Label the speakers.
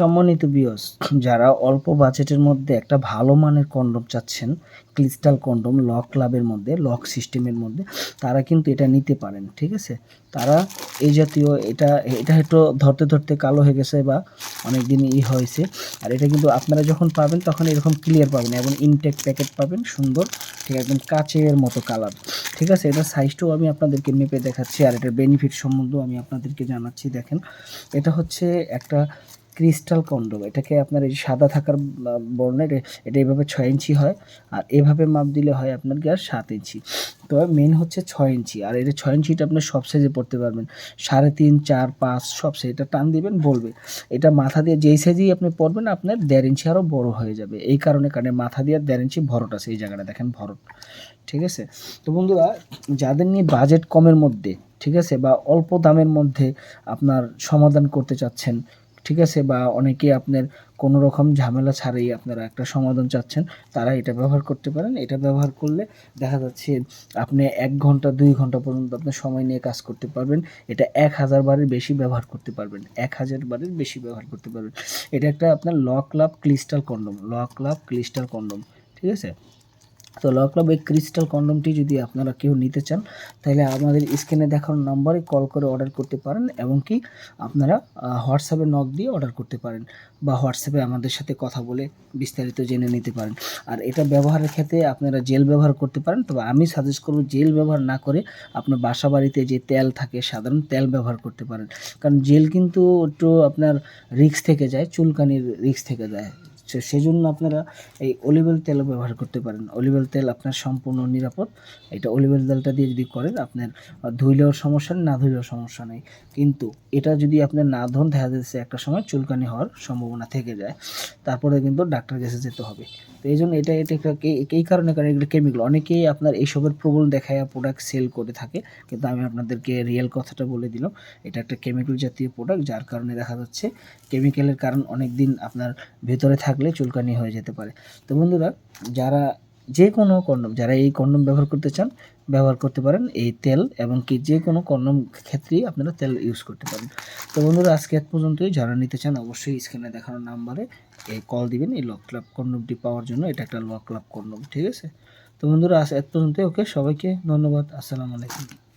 Speaker 1: সম্মানিত বিয়স যারা অল্প বাজেটের মধ্যে একটা ভালো মানের কন্ডম চাচ্ছেন ক্রিস্টাল কন্ডম লক ক্লাবের মধ্যে লক সিস্টেমের মধ্যে, তারা কিন্তু এটা নিতে পারেন, ঠিক আছে? তারা এই জাতীয় এটা এটা একটু ধরতে ধরতে কালো হয়ে গেছে বা অনেক দিন ই হয়েছে, আর এটা কিন্তু আপনারা যখন পাবেন তখন এরকম ক্লিয়ার পাবেন এবং ইনটেক প্যাকেট পাবেন, সুন্দর, ঠিক একদম কাচের মতো কালার ঠিক আছে? এটা সাইজটাও আমি আপনাদেরকে মেপে দেখাচ্ছি, আর এটার বেনিফিট সম্বন্ধেও আমি আপনাদেরকে জানাচ্ছি, দেখেন। এটা হচ্ছে একটা ক্রিস্টাল কন্ডম, এটাকে আপনার এই সাদা থাকার বর্ণের এটা এভাবে ছয় ইঞ্চি হয়, আর এভাবে মাপ দিলে হয় আপনার কি আর সাত ইঞ্চি। তো মেন হচ্ছে ছয় ইঞ্চি, আর এটা ছয় ইঞ্চিটা আপনার সব সাইজে পড়তে পারবেন। সাড়ে তিন, চার, পাঁচ, সব সাইজ এটা টান দিবেন, বলবে। এটা মাথা দিয়ে যেই সাইজেই আপনি পড়বেন, আপনার দেড় ইঞ্চি আরও বড় হয়ে যাবে। এই কারণে কারণে মাথা দিয়ে দেড় ইঞ্চি ভরট আছে, এই জায়গাটা দেখেন ভরট ঠিক আছে? তো বন্ধুরা, যাদের নিয়ে বাজেট কমের মধ্যে, ঠিক আছে, বা অল্প দামের মধ্যে আপনার সমাধান করতে চাচ্ছেন ঠিক আছে? বা অনেকে আপনার কোনো রকম ঝামেলা ছাড়াই আপনারা একটা সমাধান চাচ্ছেন, তারা এটা ব্যবহার করতে পারেন। এটা ব্যবহার করলে দেখা যাচ্ছে আপনি এক ঘণ্টা, দুই ঘণ্টা পর্যন্ত আপনার সময় নিয়ে কাজ করতে পারবেন। এটা এক হাজার বারের বেশি ব্যবহার করতে পারবেন। এক হাজার বারের বেশি ব্যবহার করতে পারবেন। এটা একটা আপনার lock love crystal condom, lock love crystal condom, ঠিক আছে? তো ল ক্লাব এই ক্রিস্টাল কন্ডমটি যদি আপনারা কেউ নিতে চান, তাহলে আমাদের স্ক্রিনে দেখানো নাম্বারে কল করে অর্ডার করতে পারেন এবং কি আপনারা হোয়াটসঅ্যাপে নক দিয়ে অর্ডার করতে পারেন বা হোয়াটসঅ্যাপে আমাদের সাথে কথা বলে বিস্তারিত জেনে নিতে পারেন। আর এটা ব্যবহারের ক্ষেত্রে আপনারা জেল ব্যবহার করতে পারেন, তবে আমি সাজেস্ট করব জেল ব্যবহার না করে আপনার বাসা বাড়িতে যে তেল থাকে, সাধারণ তেল ব্যবহার করতে পারেন। কারণ জেল কিন্তু একটু আপনার রিক্স থেকে যায়, চুলকানির রিক্স থেকে যায়। সেজন্য আপনারা এই অলিভ অয়েল তেলও ব্যবহার করতে পারেন। অলিভ অয়েল তেল আপনার সম্পূর্ণ নিরাপদ। এটা অলিভ অয়েল তেলটা দিয়ে যদি করেন, আপনার ধুইলেও সমস্যা নেই, না ধুইলেও সমস্যা নেই। কিন্তু এটা যদি আপনার না ধন, দেখা যাচ্ছে একটা সময় চুলকানি হওয়ার সম্ভাবনা থেকে যায়। তারপরে কিন্তু ডাক্তার কাছে যেতে হবে। তো এই জন্য এটা এটা এই কারণে কারণ এগুলো কেমিক্যাল অনেকেই আপনার এইসবের প্রবল দেখায় প্রোডাক্ট সেল করে থাকে। কিন্তু আমি আপনাদেরকে রিয়েল কথাটা বলে দিলাম। এটা একটা কেমিক্যাল জাতীয় প্রোডাক্ট যার কারণে দেখা যাচ্ছে কেমিক্যালের কারণ অনেক দিন আপনার ভেতরে থাকলে চুলকানি হয়ে যেতে পারে। তো বন্ধুরা, যারা যে কোনো কন্ডম, যারা এই কন্ডম ব্যবহার করতে চান, ব্যবহার করতে পারেন এই তেল এবং কি যে কোনো কন্ডম ক্ষেত্রেই আপনারা তেল ইউজ করতে পারেন। তো বন্ধুরা, আজকে এত পর্যন্তই। যারা নিতে চান অবশ্যই স্ক্রিনে দেখানো নাম্বারে এই কল দিবেন। এই লক ক্লাব কন্ডমটি পাওয়ার জন্য এটা একটা লক ক্লাব কন্ডম, ঠিক আছে? তো বন্ধুরা, আজ এত পর্যন্তই। ওকে, সবাইকে ধন্যবাদ। আসসালামু আলাইকুম।